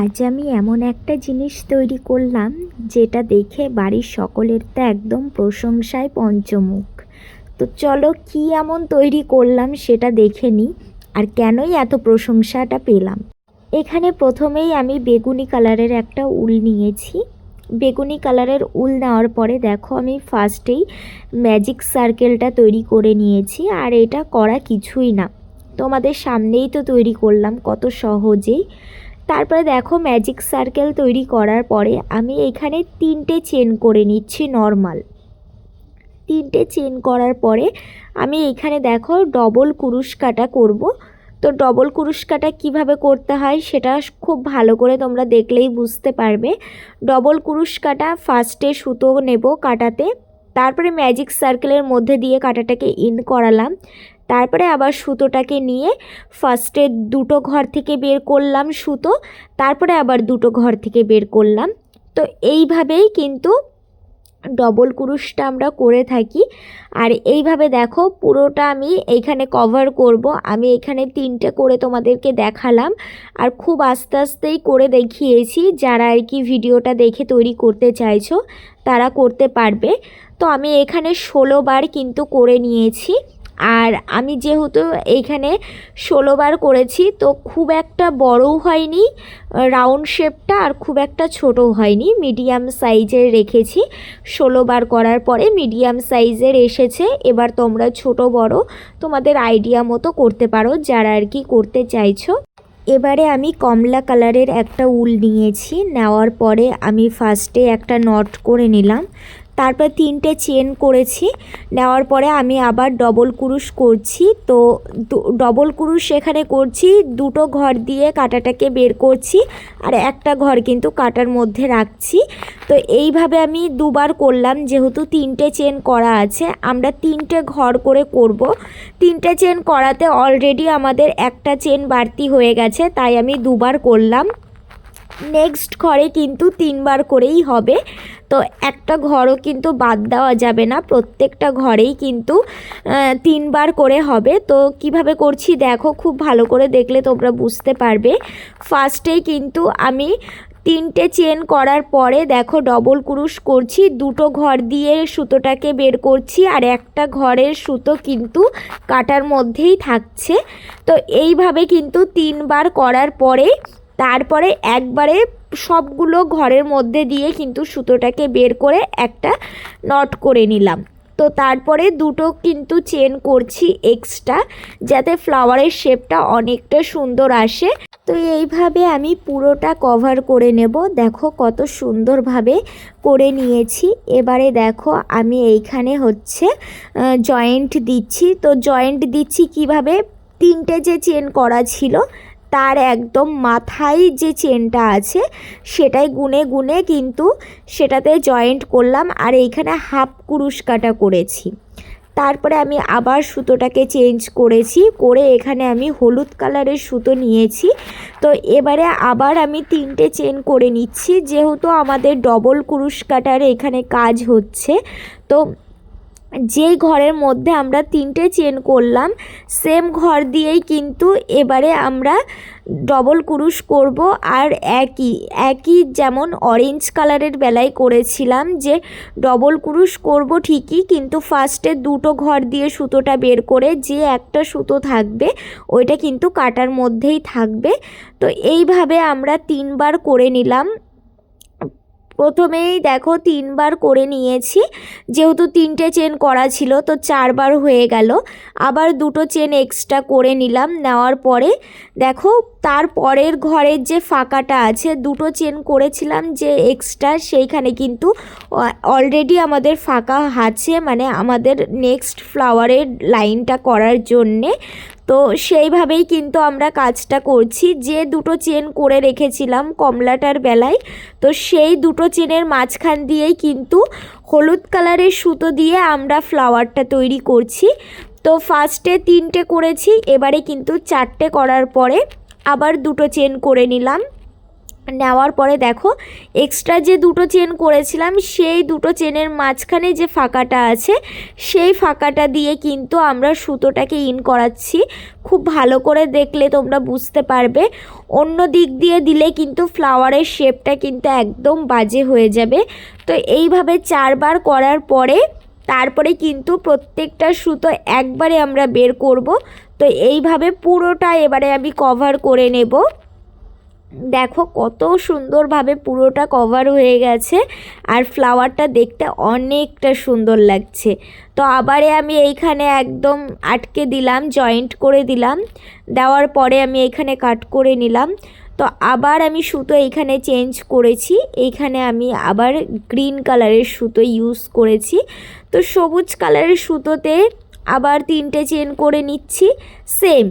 আজ আমি এমন একটা জিনিস তৈরি করলাম, যেটা দেখে বাড়ির সকলের তো একদম প্রশংসায় পঞ্চমুখ। তো চলো কি এমন তৈরি করলাম সেটা দেখে নিই, আর কেনই এত প্রশংসাটা পেলাম। এখানে প্রথমেই আমি বেগুনি কালারের একটা উল নিয়েছি। বেগুনি কালারের উল নেওয়ার পরে দেখো আমি ফার্স্টেই ম্যাজিক সার্কেলটা তৈরি করে নিয়েছি, আর এটা করা কিছুই না। তোমাদের সামনেই তো তৈরি করলাম, কত সহজেই। তারপরে দেখো ম্যাজিক সার্কেল তৈরি করার পরে আমি এখানে তিনটে চেন করে নিচ্ছি নর্মাল তিনটে চেন করার পরে আমি এখানে দেখো ডবল কুরুশ কাটা করব। তো ডবল কুরুশ কাটা কীভাবে করতে হয় সেটা খুব ভালো করে তোমরা দেখলেই বুঝতে পারবে। ডবল কুরুশ কাটা ফার্স্টে সুতো নেব কাটাতে। তারপরে ম্যাজিক সার্কেলের মধ্যে দিয়ে কাটাটাকে ইন করালাম। তারপরে আবার সুতোটাকে নিয়ে ফার্স্টে দুটো ঘর থেকে বের করলাম সুতো, তারপরে আবার দুটো ঘর থেকে বের করলাম। তো এইভাবেই কিন্তু ডবল কুরুশটা আমরা করে থাকি। আর এইভাবে দেখো পুরোটা আমি এইখানে কভার করব। আমি এখানে তিনটে করে তোমাদেরকে দেখালাম। আর খুব আস্তে আস্তেই করে দেখিয়েছি। যারা আর কি ভিডিওটা দেখে তৈরি করতে চাইছো, তারা করতে পারবে। তো আমি এখানে ষোলো বার কিন্তু করে নিয়েছি। আর আমি যেহেতু এইখানে ষোলোবার করেছি, তো খুব একটা বড়ও হয়নি, রাউন্ড শেপটা, আর খুব একটা ছোটও হয়নি। মিডিয়াম সাইজের রেখেছি। ষোলোবার করার পরে মিডিয়াম সাইজের এসেছে। এবার তোমরা ছোট বড় তোমাদের আইডিয়া মতো করতে পারো, যারা আর কি করতে চাইছো। এবারে আমি কমলা কালারের একটা উল নিয়েছি। নেওয়ার পরে আমি ফার্স্টে একটা নট করে নিলাম। তারপর তিনটে চেন করেছি। নেওয়ার পরে আমি আবার ডবল কুরুশ করছি। তো ডবল কুরুশ এখানে করছি, দুটো ঘর দিয়ে কাটাটাকে বের করছি আর একটা ঘর কিন্তু কাটার মধ্যে রাখছি। তো এইভাবে আমি দুবার করলাম, যেহেতু তিনটে চেন করা আছে, আমরা তিনটে ঘর করে করব। তিনটে চেন করাতে অলরেডি আমাদের একটা চেন বাড়তি হয়ে গেছে, তাই আমি দুবার করলাম। নেক্সট ঘরে কিন্তু তিনবার করেই হবে। তো একটা ঘরও কিন্তু বাদ দেওয়া যাবে না। প্রত্যেকটা ঘরেই কিন্তু তিনবার করে হবে। তো কীভাবে করছি দেখো, খুব ভালো করে দেখলে তোমরা বুঝতে পারবে। ফার্স্টেই কিন্তু আমি তিনটে চেন করার পরে দেখো ডবল কুরুশ করছি। দুটো ঘর দিয়ে সুতোটাকে বের করছি আর একটা ঘরের সুতো কিন্তু কাটার মধ্যেই থাকছে। তো এইভাবে কিন্তু তিনবার করার পরে, তারপরে একবারে সবগুলো ঘরের মধ্যে দিয়ে কিন্তু সুতোটাকে বের করে একটা নট করে নিলাম। তো তারপরে দুটো কিন্তু চেন করছি এক্সট্রা যাতে ফ্লাওয়ারের শেপটা অনেকটা সুন্দর আসে। তো এইভাবে আমি পুরোটা কভার করে নেব। দেখো কত সুন্দরভাবে করে নিয়েছি। এবারে দেখো আমি এইখানে হচ্ছে জয়েন্ট দিচ্ছি। তো জয়েন্ট দিচ্ছি কীভাবে? তিনটে যে চেন করা ছিল তার একদম মাথায় যে চেনটা আছে, সেটাই গুনে গুনে কিন্তু সেটাতে জয়েন্ট করলাম আর এইখানে হাফ কুরুশ কাটা করেছি। তারপরে আমি আবার সুতোটাকে চেঞ্জ করেছি, করে এখানে আমি হলুদ কালারের সুতো নিয়েছি। তো এবারে আবার আমি তিনটে চেন করে নিচ্ছি, যেহেতু আমাদের ডবল কুরুশ কাটার এখানে কাজ হচ্ছে, তো যেই ঘরের মধ্যে আমরা তিনটে চেন করলাম সেম ঘর দিয়েই কিন্তু এবারে আমরা ডবল কুরুশ করব আর একই একই যেমন অরেঞ্জ কালারের বেলায় করেছিলাম যে ডবল কুরুশ করব ঠিকই, কিন্তু ফার্স্টে দুটো ঘর দিয়ে সুতোটা বের করে যে একটা সুতো থাকবে, ওইটা কিন্তু কাটার মধ্যেই থাকবে। তো এইভাবে আমরা তিনবার করে নিলাম। প্রথমেই দেখো তিনবার করে নিয়েছি। যেহেতু তিনটে চেন করা ছিল, তো চারবার হয়ে গেল। আবার দুটো চেন এক্সট্রা করে নিলাম। নেওয়ার পরে দেখো তার পরের ঘরের যে ফাঁকাটা আছে, দুটো চেন করেছিলাম যে এক্সট্রা সেইখানে কিন্তু অলরেডি আমাদের ফাঁকা আছে। মানে আমাদের নেক্সট ফ্লাওয়ারের লাইনটা করার জন্যে। তো সেইভাবেই কিন্তু আমরা কাজটা করছি। যে দুটো চেন করে রেখেছিলাম কমলাটার বেলায়, তো সেই দুটো চেনের মাঝখান দিয়েই কিন্তু হলুদ কালারের সুতো দিয়ে আমরা ফ্লাওয়ারটা তৈরি করছি। তো ফার্স্টে তিনটে করেছি, এবারে কিন্তু চারটে করার পরে আবার দুটো চেন করে নিলাম। নেওয়ার পরে দেখো এক্সট্রা যে দুটো চেন করেছিলাম, সেই দুটো চেনের মাঝখানে যে ফাঁকাটা আছে, সেই ফাঁকাটা দিয়ে কিন্তু আমরা সুতোটাকে ইন করাচ্ছি। খুব ভালো করে দেখলে তোমরা বুঝতে পারবে। অন্য দিক দিয়ে দিলে কিন্তু ফ্লাওয়ারের শেপটা কিন্তু একদম বাজে হয়ে যাবে। তো এইভাবে চারবার করার পরে, তারপরে কিন্তু প্রত্যেকটা সুতো একবারে আমরা বের করব। তো এইভাবে পুরোটা এবারে আমি কভার করে নেব। দেখো কত সুন্দরভাবে পুরোটা কভার হয়ে গেছে আর ফ্লাওয়ারটা দেখতে অনেকটা সুন্দর লাগছে। তো আবারে আমি এইখানে একদম আটকে দিলাম জয়েন্ট করে দিলাম, দেওয়ার পরে আমি এইখানে কাট করে নিলাম। তো আবার আমি সুতো এইখানে চেঞ্জ করেছি, এইখানে আমি আবার গ্রিন কালারের সুতো ইউজ করেছি। তো সবুজ কালারের সুতোতে আবার তিনটে চেন করে নিচ্ছি সেম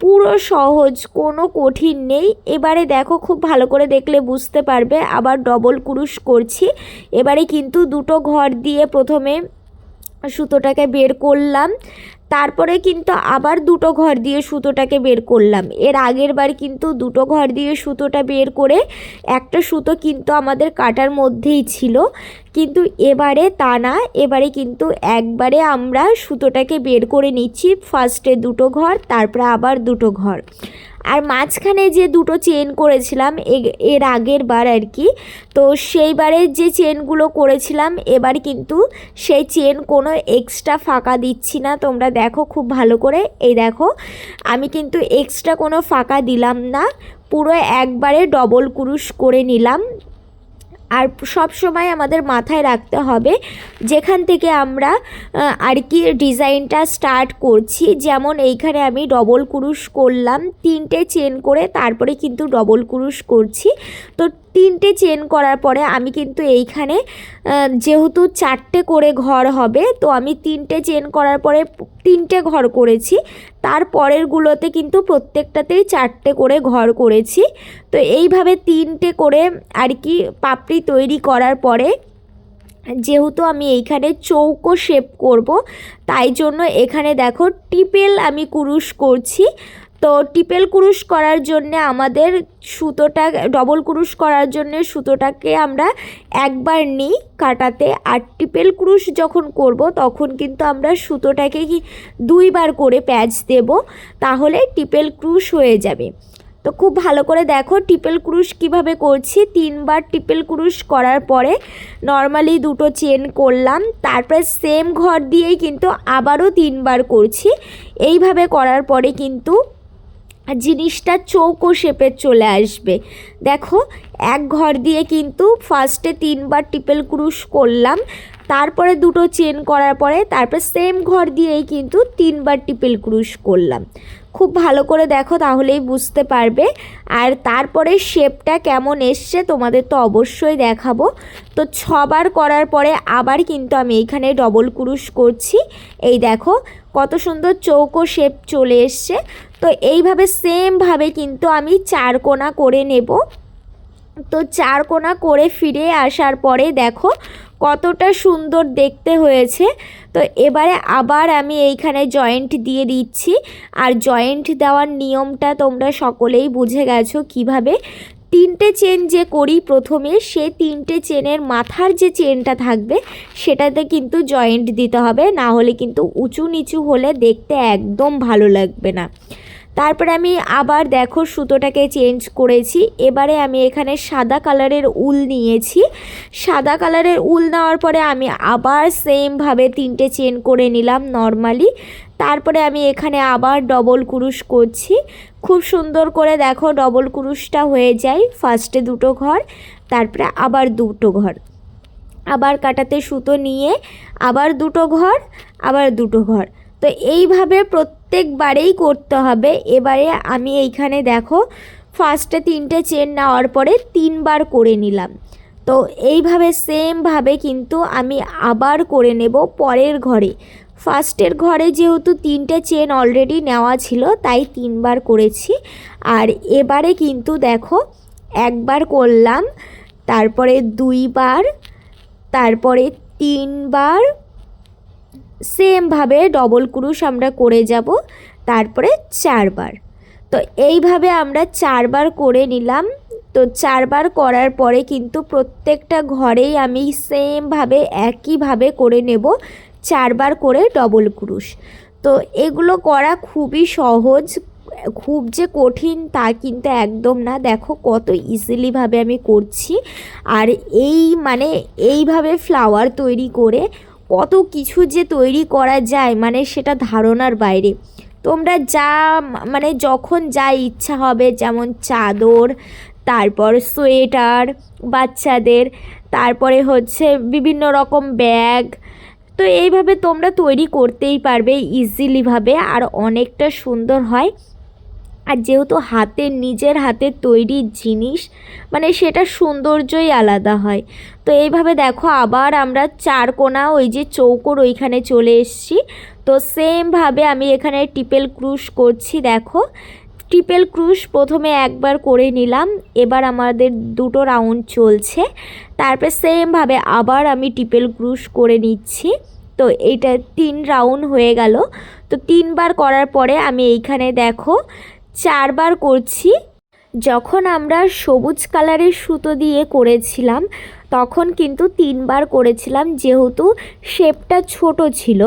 পুরো সহজ, কোনো কঠিন নেই। এবারে দেখো, খুব ভালো করে দেখলে বুঝতে পারবে। আবার ডবল কুরুশ করছি। এবারে কিন্তু দুটো ঘর দিয়ে প্রথমে সুতোটাকে বের করলাম। তারপরে কিন্তু আবার দুটো ঘর দিয়ে সুতোটাকে বের করলাম। এর আগের বার কিন্তু দুটো ঘর দিয়ে সুতোটা বের করে একটা সুতো কিন্তু আমাদের কাটার মধ্যেই ছিল। কিন্তু এবারে তা না, এবারে কিন্তু একবারে আমরা সুতোটাকে বের করে নিচ্ছি। ফার্স্টে দুটো ঘর, তারপরে আবার দুটো ঘর। আর মাঝখানে যে দুটো চেন করেছিলাম এর আগের বার আর কি, তো সেইবারের যে চেনগুলো করেছিলাম, এবার কিন্তু সেই চেন কোনো এক্সট্রা ফাঁকা দিচ্ছি না। তোমরা দেখো খুব ভালো করে। এই দেখো, আমি কিন্তু এক্সট্রা কোনো ফাঁকা দিলাম না। পুরো একবারে ডবল কুরুশ করে নিলাম। আর সব সময় আমাদের মাথায় রাখতে হবে যেখান থেকে আমরা আর কি ডিজাইনটা স্টার্ট করছি। যেমন এইখানে আমি ডবল কুরুশ করলাম, তিনটে চেন করে তারপরে কিন্তু ডবল কুরুশ করছি। তো তিনটে চেন করার পরে আমি কিন্তু এইখানে যেহেতু চারটে করে ঘর হবে, তো আমি তিনটে চেন করার পরে তিনটে ঘর করেছি। তার পরেরগুলোতে কিন্তু প্রত্যেকটাতেই চারটে করে ঘর করেছি। তো এইভাবে তিনটে করে আর কি পাপড়ি তৈরি করার পরে, যেহেতু আমি এইখানে চৌকো শেপ করব, তাই জন্য এখানে দেখো টিপেল আমি কুরুশ করছি। তো টিপেল কুরুশ করার জন্য আমাদের সুতোটা, ডবল কুরুশ করার জন্য সুতোটাকে আমরা একবার নিই কাটাতে। আর টিপেল কুরুশ যখন করব তখন কিন্তু আমরা সুতোটাকে কি দুইবার করে প্যাচ দেব, তাহলে টিপেল ক্রুশ হয়ে যাবে। তো খুব ভালো করে দেখো টিপেল ক্রুশ কীভাবে করছি। তিনবার টিপেল ক্রুশ করার পরে নর্মালি দুটো চেন করলাম, তারপরে সেম ঘর দিয়েই কিন্তু আবারও তিনবার করছি। এইভাবে করার পরে কিন্তু জিনিসটা চৌকো শেপের চলে আসবে। দেখো, এক ঘর দিয়ে কিন্তু ফার্স্টে তিনবার টিপেল ক্রুশ করলাম, তারপরে দুটো চেন করার পরে তারপরে সেম ঘর দিয়েই কিন্তু তিনবার টিপেল ক্রুশ করলাম। খুব ভালো করে দেখো, তাহলেই বুঝতে পারবে। আর তারপরে শেপটা কেমন এসছে তোমাদের তো অবশ্যই দেখাবো। তো ছবার করার পরে আবার কিন্তু আমি এইখানে ডবল ক্রুশ করছি। এই দেখো, কত সুন্দর চৌকো শেপ চলে এসছে। তো এইভাবে সেমভাবে কিন্তু আমি চার কোনা করে নেব। তো চার কোনা করে ফিরে আসার পরে দেখো কতটা সুন্দর দেখতে হয়েছে। তো এবারে আবার আমি এইখানে জয়েন্ট দিয়ে দিচ্ছি। আর জয়েন্ট দেওয়ার নিয়মটা তোমরা সকলেই বুঝে গেছো কীভাবে। তিনটে চেন যে করি প্রথমে, সে তিনটে চেনের মাথার যে চেনটা থাকবে, সেটাতে কিন্তু জয়েন্ট দিতে হবে। না হলে কিন্তু উঁচু নিচু হলে দেখতে একদম ভালো লাগবে না। তারপরে আমি আবার দেখো সুতোটাকে চেঞ্জ করেছি। এবারে আমি এখানে সাদা কালারের উল নিয়েছি। সাদা কালারের উল নেওয়ার পরে আমি আবার সেমভাবে তিনটে চেন করে নিলাম নর্মালি তারপরে আমি এখানে আবার ডবল কুরুশ করছি। খুব সুন্দর করে দেখো ডবল কুরুশটা হয়ে যায় ফার্স্টে দুটো ঘর, তারপরে আবার দুটো ঘর। আবার কাটাতে সুতো নিয়ে আবার দুটো ঘর, আবার দুটো ঘর। তো এইভাবে প্রত্যেকবারেই করতে হবে। এবারে আমি এইখানে দেখো ফার্স্টে তিনটে চেন নেওয়ার পরে তিনবার করে নিলাম। তো এইভাবে সেমভাবে কিন্তু আমি আবার করে নেব পরের ঘরে। ফার্স্টের ঘরে যেহেতু তিনটে চেন অলরেডি নেওয়া ছিল, তাই তিনবার করেছি। আর এবারে কিন্তু দেখো, একবার করলাম, তারপরে দুইবার, তারপরে তিনবার সেমভাবে ডবল ক্রুশ আমরা করে যাব তারপরে চারবার। তো এইভাবে আমরা চারবার করে নিলাম। তো চারবার করার পরে কিন্তু প্রত্যেকটা ঘরেই আমি সেমভাবে একইভাবে করে নেব চারবার করে ডবল ক্রুশ। তো এগুলো করা খুবই সহজ, খুব যে কঠিন তা কিন্তু একদম না। দেখো কত ইজিলিভাবে আমি করছি। আর এই মানে এইভাবে ফ্লাওয়ার তৈরি করে কত কিছু যে তৈরি করা যায় মানে সেটা ধারণার বাইরে। তোমরা যা মানে যখন যা ইচ্ছা হবে, যেমন চাদর, তারপর সোয়েটার বাচ্চাদের, তারপরে হচ্ছে বিভিন্ন রকম ব্যাগ। তো এইভাবে তোমরা তৈরি করতেই পারবে ইজিলিভাবে আর অনেকটা সুন্দর হয়। আর যেহেতু হাতের নিজের হাতের তৈরি জিনিস মানে সেটা সৌন্দর্যই আলাদা হয়। তো এইভাবে দেখো আবার আমরা চার কোনা ওই যে চৌকোর ওইখানে চলে এসেছি। তো সেমভাবে আমি এখানে টিপেল ক্রুশ করছি, দেখো। ট্রিপেল ক্রুশ প্রথমে একবার করে নিলাম, এবার আমাদের দুটো রাউন্ড চলছে। তারপর সেমভাবে আবার আমি ট্রিপেল ক্রুশ করে নিচ্ছি। তো এইটা তিন রাউন্ড হয়ে গেল। তো তিনবার করার পরে আমি এইখানে দেখো চারবার করছি। যখন আমরা সবুজ কালারের সুতো দিয়ে করেছিলাম, তখন কিন্তু তিনবার করেছিলাম, যেহেতু শেপটা ছোট ছিল।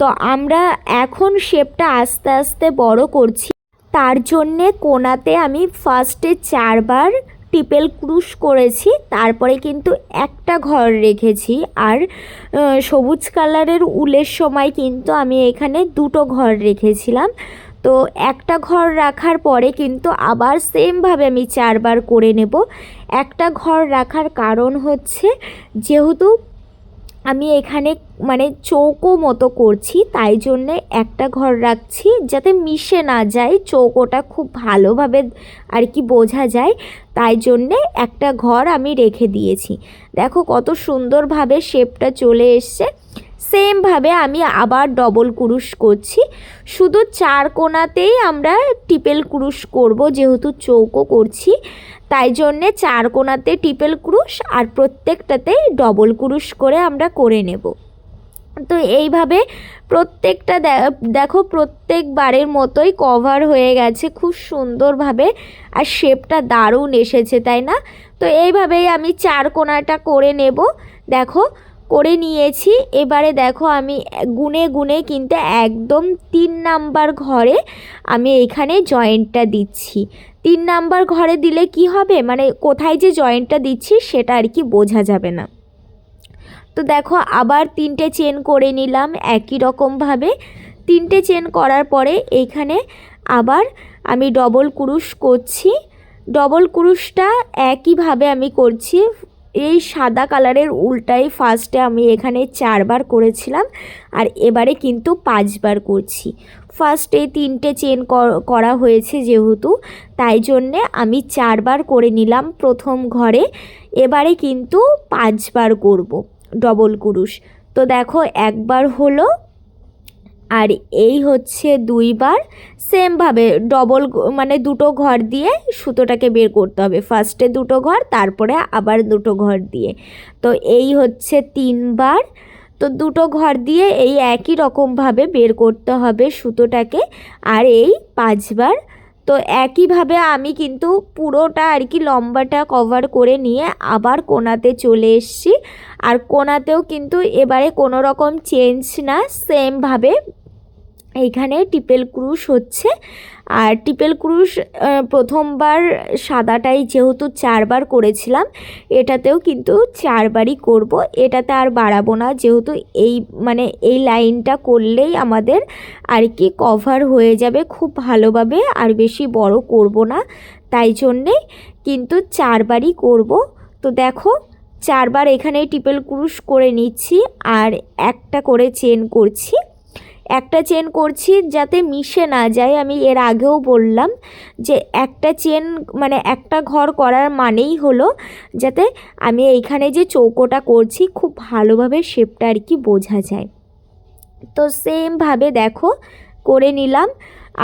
তো আমরা এখন শেপটা আস্তে আস্তে বড় করছি। তার জন্যে কোনাতে আমি ফার্স্টে চারবার টিপেল ক্রুশ করেছি, তারপরে কিন্তু একটা ঘর রেখেছি। আর সবুজ কালারের উলের সময় কিন্তু আমি এখানে দুটো ঘর রেখেছিলাম। তো একটা ঘর রাখার পরে কিন্তু আবার সেমভাবে আমি চারবার করে নেব। একটা ঘর রাখার কারণ হচ্ছে যেহেতু আমি এখানে মানে চৌকো মতো করছি, তাই জন্যে একটা ঘর রাখছি যাতে মিশে না যায়, চৌকোটা খুব ভালোভাবে আর কি বোঝা যায়, তাই জন্যে একটা ঘর আমি রেখে দিয়েছি। দেখো কত সুন্দরভাবে শেপটা চলে এসছে। সেমভাবে আমি আবার ডবল কুরুশ করছি। শুধু চার কোনাতেই আমরা টিপেল কুরুশ করব, যেহেতু চৌকো করছি। তাই জন্যে চার কোনাতে টিপেল ক্রুশ আর প্রত্যেকটাতেই ডবল ক্রুশ করে আমরা করে নেব। তো এইভাবে প্রত্যেকটা দেখো প্রত্যেকবারের মতোই কভার হয়ে গেছে খুব সুন্দরভাবে আর শেপটা দারুণ এসেছে, তাই না? তো এইভাবেই আমি চার কোনাটা করে নেব। দেখো করে নিয়েছি। এবারে দেখো আমি গুনে গুনে কিন্তু একদম তিন নাম্বার ঘরে আমি এখানে জয়েন্টটা দিচ্ছি। তিন নাম্বার ঘরে দিলে কি হবে? মানে কোথায় যে জয়েন্টটা দিচ্ছি সেটা আর কি বোঝা যাবে না। তো দেখো আবার তিনটে চেন করে নিলাম একই রকমভাবে তিনটে চেন করার পরে এইখানে আবার আমি ডবল কুরুশ করছি। ডবল কুরুশটা একইভাবে আমি করছি এই সাদা কালারের উল্টাই ফার্স্টে আমি এখানে চারবার করেছিলাম আর এবারে কিন্তু পাঁচবার করছি। ফার্স্টে তিনটে চেন করা হয়েছে যেহেতু, তাই জন্যে আমি চারবার করে নিলাম প্রথম ঘরে। এবারে কিন্তু পাঁচবার করব ডবল কুরুশ। তো দেখো একবার হলো আর এই হচ্ছে দুইবার সেমভাবে ডবল মানে দুটো ঘর দিয়ে সুতোটাকে বের করতে হবে। ফার্স্টে দুটো ঘর, তারপরে আবার দুটো ঘর দিয়ে। তো এই হচ্ছে তিনবার। তো দুটো ঘর দিয়ে এই একই রকমভাবে বের করতে হবে সুতোটাকে। আর এই পাঁচবার। তো একইভাবে আমি কিন্তু পুরোটা আর কি লম্বাটা কভার করে নিয়ে আবার কোনাতে চলে এসছি। আর কোনাতেও কিন্তু এবারে কোনো রকম চেঞ্জ না সেমভাবে এইখানে টিপেল ক্রুশ হচ্ছে। আর টিপেল ক্রুশ প্রথমবার সাদাটাই যেহেতু চারবার করেছিলাম, এটাতেও কিন্তু চারবারই করব। এটাতে আর বাড়াবো না, যেহেতু এই মানে এই লাইনটা করলেই আমাদের আর কি কভার হয়ে যাবে খুব ভালোভাবে, আর বেশি বড় করব না। তাই জন্যে কিন্তু চারবারই করব। তো দেখো, চারবার এখানে টিপেল ক্রুশ করে নিচ্ছি, আর একটা করে চেন করছি। একটা চেন করছি যাতে মিশে না যায়, আমি এর আগেও বললাম যে একটা চেন মানে একটা ঘর করার মানেই হলো যাতে আমি এইখানে যে চৌকোটা করছি খুব ভালোভাবে শেপটা আর কি বোঝা যায়। তো সেমভাবে দেখো, করে নিলাম।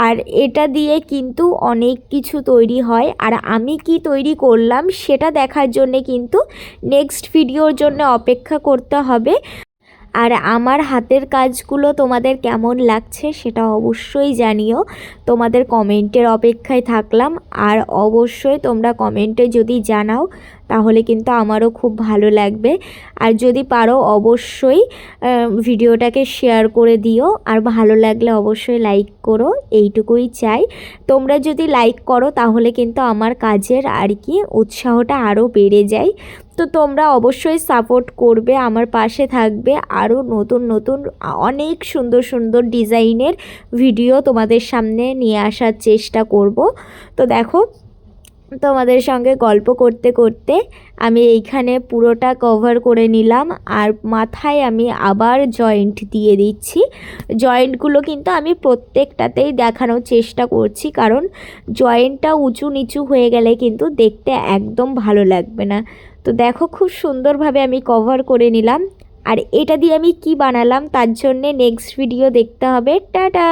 আর এটা দিয়ে কিন্তু অনেক কিছু তৈরি হয়। আর আমি কি তৈরি করলাম সেটা দেখার জন্যে কিন্তু নেক্সট ভিডিওর জন্য অপেক্ষা করতে হবে। আর আমার হাতের কাজগুলো তোমাদের কেমন লাগছে সেটা অবশ্যই জানিও। তোমাদের কমেন্টের অপেক্ষায় থাকলাম আর অবশ্যই তোমরা কমেন্টে যদি জানাও তাহলে কিন্তু আমারও খুব ভালো লাগবে। আর যদি পারো অবশ্যই ভিডিওটাকে শেয়ার করে দিও। আর ভালো লাগলে অবশ্যই লাইক করো, এইটুকুই চাই। তোমরা যদি লাইক করো, তাহলে কিন্তু আমার কাজের আর কি উৎসাহটা আরও বেড়ে যায়। তো তোমরা অবশ্যই সাপোর্ট করবে, আমার পাশে থাকবে। আরও নতুন নতুন অনেক সুন্দর সুন্দর ডিজাইনের ভিডিও তোমাদের সামনে নিয়ে আসার চেষ্টা করব। তো দেখো তোমাদের সঙ্গে গল্প করতে করতে আমি এইখানে পুরোটা কভার করে নিলাম আর মাথায় আমি আবার জয়েন্ট দিয়ে দিচ্ছি। জয়েন্টগুলো কিন্তু আমি প্রত্যেকটাতেই দেখানোর চেষ্টা করছি কারণ জয়েন্টটা উঁচু নিচু হয়ে গেলে কিন্তু দেখতে একদম ভালো লাগবে না। তো দেখো খুব সুন্দরভাবে আমি কভার করে নিলাম আর এটা দিয়ে আমি কি বানালাম তার জন্যে নেক্সট ভিডিও দেখতে হবে। টাটা!